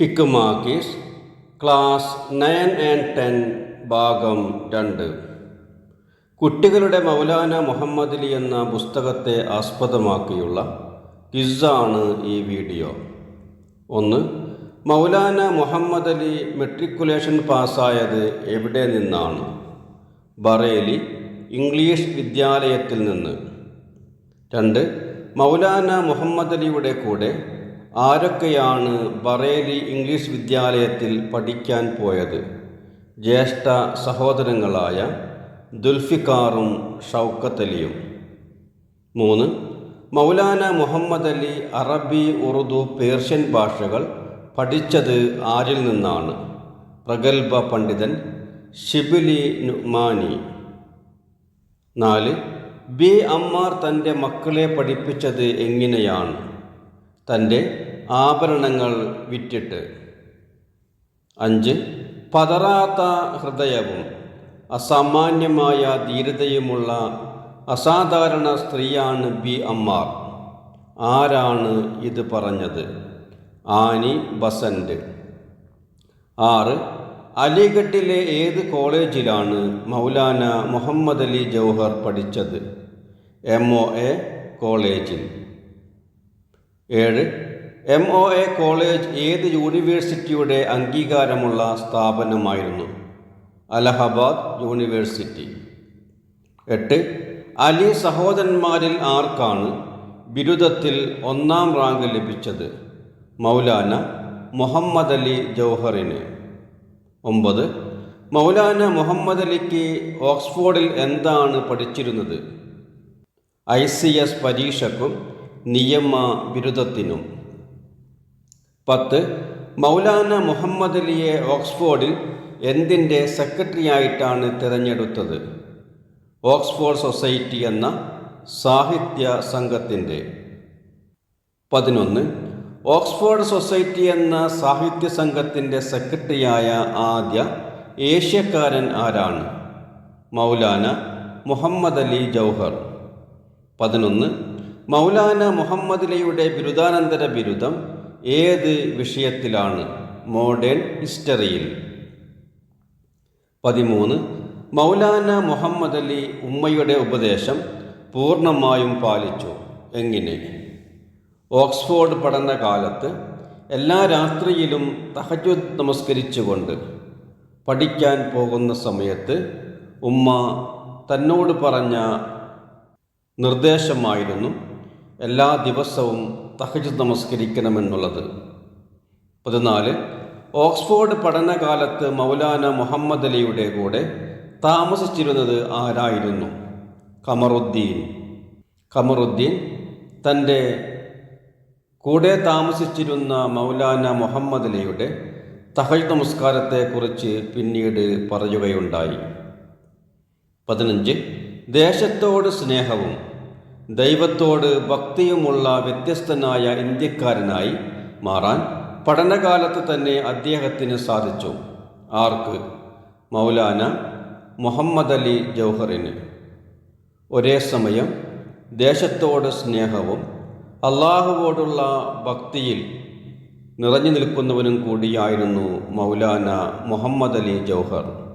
ഹിക്കുമാക്കീസ് class nine and ten ഭാഗം രണ്ട്. കുട്ടികളുടെ മൗലാന മുഹമ്മദലി എന്ന പുസ്തകത്തെ ആസ്പദമാക്കിയുള്ള ക്വിസാണ് ഈ വീഡിയോ. ഒന്ന് മൗലാന മുഹമ്മദ് അലി മെട്രിക്കുലേഷൻ പാസ്സായത് എവിടെ നിന്നാണ്? ബറേലി ഇംഗ്ലീഷ് വിദ്യാലയത്തിൽ നിന്ന്. രണ്ട് മൗലാന മുഹമ്മദ് അലിയുടെ കൂടെ ആരൊക്കെയാണ് ബറേലി ഇംഗ്ലീഷ് വിദ്യാലയത്തിൽ പഠിക്കാൻ പോയത്? ജ്യേഷ്ഠ സഹോദരങ്ങളായ ദുൽഫിക്കാറും ഷൗക്കത്തലിയും. മൂന്ന്. മൗലാന മുഹമ്മദ് അലി അറബി ഉറുദു പേർഷ്യൻ ഭാഷകൾ പഠിച്ചത് ആരിൽ നിന്നാണ്? പ്രഗത്ഭ പണ്ഡിതൻ ഷിബിലി നുമാനി. നാല്. ബി അമ്മാർ തന്റെ മക്കളെ പഠിപ്പിച്ചത് എങ്ങനെയാണ്? തന്റെ ആഭരണങ്ങൾ വിറ്റിട്ട്. അഞ്ച് പതറാത്ത ഹൃദയവും അസാമാന്യമായ ധീരതയുമുള്ള അസാധാരണ സ്ത്രീയാണ് ബി അമ്മാർ. ആരാണ് ഇത് പറഞ്ഞത്? Annie Besant. ആറ് അലിഗഡിലെ ഏത് കോളേജിലാണ് മൗലാന മുഹമ്മദ് അലി ജൗഹർ പഠിച്ചത്? എം ഒ എ കോളേജിൽ. ഏഴ് എം ഒ എ കോളേജ് ഏത് യൂണിവേഴ്സിറ്റിയുടെ അംഗീകാരമുള്ള സ്ഥാപനമായിരുന്നു? അലഹബാദ് യൂണിവേഴ്സിറ്റി. എട്ട്. അലി സഹോദരന്മാരിൽ ആർക്കാണ് ബിരുദത്തിൽ ഒന്നാം റാങ്ക് ലഭിച്ചത്? മൗലാന മുഹമ്മദ് അലി ജൗഹറിന്. ഒമ്പത്. മൗലാന മുഹമ്മദ് അലിക്ക് ഓക്സ്ഫോർഡിൽ എന്താണ് പഠിച്ചിരുന്നത്? ഐ സി എസ് പരീക്ഷക്കും നിയമ ബിരുദത്തിനും. പത്ത്. മൗലാന മുഹമ്മദ് അലിയെ ഓക്സ്ഫോർഡിൽ എന്തിന്റെ സെക്രട്ടറിയായിട്ടാണ് തിരഞ്ഞെടുത്തത്? ഓക്സ്ഫോർഡ് സൊസൈറ്റി എന്ന സാഹിത്യ സംഘത്തിന്റെ. പതിനൊന്ന്. ഓക്സ്ഫോർഡ് സൊസൈറ്റി എന്ന സാഹിത്യ സംഘത്തിന്റെ സെക്രട്ടറിയായ ആദ്യ ഏഷ്യക്കാരൻ ആരാണ്? മൗലാന മുഹമ്മദ് അലി ജൗഹർ. പതിനൊന്ന്. മൗലാന മുഹമ്മദ് അലിയുടെ ബിരുദാനന്തര ബിരുദം ഏത് വിഷയത്തിലാണ് മോഡേൺ ഹിസ്റ്ററിയിൽ? പതിമൂന്ന് മൗലാന മുഹമ്മദ് അലി ഉമ്മയുടെ ഉപദേശം പൂർണമായും പാലിച്ചു. എങ്ങനെ? ഓക്സ്ഫോർഡ് പഠന കാലത്ത് എല്ലാ രാത്രിയിലും തഹജുദ് നമസ്കരിച്ചുകൊണ്ട് പഠിക്കാൻ പോകുന്ന സമയത്ത് ഉമ്മ തന്നോട് പറഞ്ഞ നിർദ്ദേശമായിരുന്നു എല്ലാ ദിവസവും തഹജുദ് നമസ്കരിക്കണമെന്നുള്ളത്. പതിനാല് ഓക്സ്ഫോർഡ് പഠനകാലത്ത് മൗലാന മുഹമ്മദ് അലിയുടെ കൂടെ താമസിച്ചിരുന്നത് ആരായിരുന്നു? കമറുദ്ദീൻ. കമറുദ്ദീൻ തന്റെ കൂടെ താമസിച്ചിരുന്ന മൗലാന മുഹമ്മദ് അലിയുടെ തഹജ് നമസ്കാരത്തെക്കുറിച്ച് പിന്നീട് പറയുകയുണ്ടായി. പതിനഞ്ച് ദേശത്തോട് സ്നേഹവും ദൈവത്തോട് ഭക്തിയുമുള്ള വ്യത്യസ്തനായ ഇന്ത്യക്കാരനായി മാറാൻ പഠനകാലത്ത് തന്നെ അദ്ദേഹത്തിന് സാധിച്ചു. ആർക്ക്? മൗലാന മുഹമ്മദ് അലി ജൗഹറിന്. ഒരേ സമയം ദേശത്തോട് സ്നേഹവും അള്ളാഹുവോടുള്ള ഭക്തിയിൽ നിറഞ്ഞു നിൽക്കുന്നവനും കൂടിയായിരുന്നു മൗലാന മുഹമ്മദ് അലി ജൗഹർ.